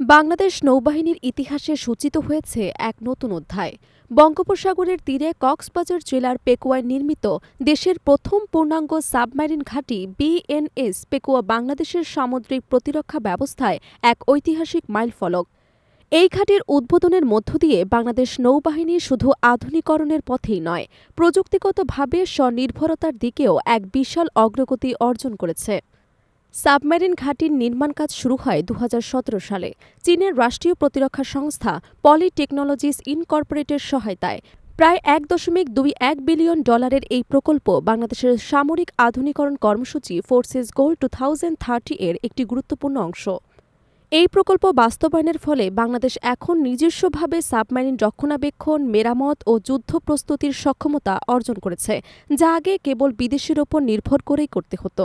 বাংলাদেশ নৌবাহিনীর ইতিহাসে সূচিত হয়েছে এক নতুন অধ্যায়। বঙ্গোপসাগরের তীরে কক্সবাজার জেলার পেকুয়ায় নির্মিত দেশের প্রথম পূর্ণাঙ্গ সাবমেরিন ঘাঁটি বিএনএস পেকুয়া বাংলাদেশের সামুদ্রিক প্রতিরক্ষা ব্যবস্থায় এক ঐতিহাসিক মাইলফলক। এই ঘাটির উদ্বোধনের মধ্য দিয়ে বাংলাদেশ নৌবাহিনী শুধু আধুনিকরণের পথেই নয়, প্রযুক্তিগতভাবে স্বনির্ভরতার দিকেও এক বিশাল অগ্রগতি অর্জন করেছে। সাবমেরিন ঘাঁটির নির্মাণ কাজ শুরু হয় দু হাজার সতেরো সালে। চীনের রাষ্ট্রীয় প্রতিরক্ষা সংস্থা পলি টেকনোলজিস ইনকর্পোরেটের সহায়তায়। প্রায় এক দশমিক দুই এক বিলিয়ন ডলারের এই প্রকল্প বাংলাদেশের সামরিক আধুনিকরণ কর্মসূচি forces goal two thousand thirty এর একটি গুরুত্বপূর্ণ অংশ। এই প্রকল্প বাস্তবায়নের ফলে বাংলাদেশ এখন নিজস্বভাবে সাবমেরিন রক্ষণাবেক্ষণ, মেরামত ও যুদ্ধ প্রস্তুতির সক্ষমতা অর্জন করেছে, যা আগে কেবল বিদেশের ওপর নির্ভর করেই করতে হতো।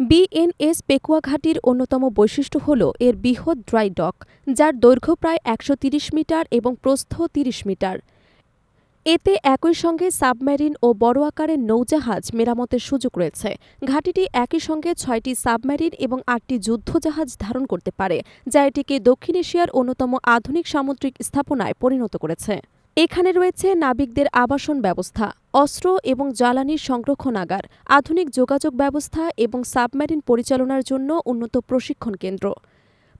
বিএনএস পেকুয়া ঘাটির অন্যতম বৈশিষ্ট্য হল এর বৃহৎ ড্রাই ডক, যার দৈর্ঘ্য প্রায় একশো মিটার এবং প্রস্থ ৩০ মিটার। এতে একই সঙ্গে সাবমেরিন ও বড় আকারের নৌজাহাজ মেরামতের সুযোগ রয়েছে। ঘাঁটিটি একই সঙ্গে ছয়টি সাবমেরিন এবং আটটি যুদ্ধজাহাজ ধারণ করতে পারে, যা এটিকে দক্ষিণ এশিয়ার অন্যতম আধুনিক সামুদ্রিক স্থাপনায় পরিণত করেছে। এখানে রয়েছে নাবিকদের আবাসন ব্যবস্থা, অস্ত্র এবং জ্বালানির সংরক্ষণাগার আধুনিক যোগাযোগ ব্যবস্থা এবং সাবমেরিন পরিচালনার জন্য উন্নত প্রশিক্ষণ কেন্দ্র।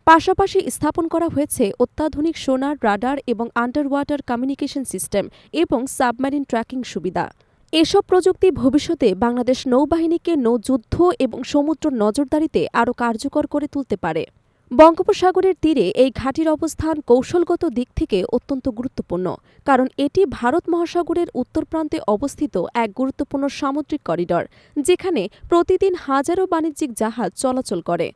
পাশাপাশি স্থাপন করা হয়েছে অত্যাধুনিক সোনার রাডার এবং আন্ডার ওয়াটার কমিউনিকেশন সিস্টেম এবং সাবমেরিন ট্র্যাকিং সুবিধা। এসব প্রযুক্তি ভবিষ্যতে বাংলাদেশ নৌবাহিনীকে নৌযুদ্ধ এবং সমুদ্র নজরদারিতে আরও কার্যকর করে তুলতে পারে। বঙ্গোপসাগরের তীরে এই ঘাটির অবস্থান কৌশলগত দিক থেকে অত্যন্ত গুরুত্বপূর্ণ, কারণ এটি ভারত মহাসাগরের উত্তর প্রান্তে অবস্থিত এক গুরুত্বপূর্ণ সামুদ্রিক করিডর, যেখানে প্রতিদিন হাজারো বাণিজ্যিক জাহাজ চলাচল করে।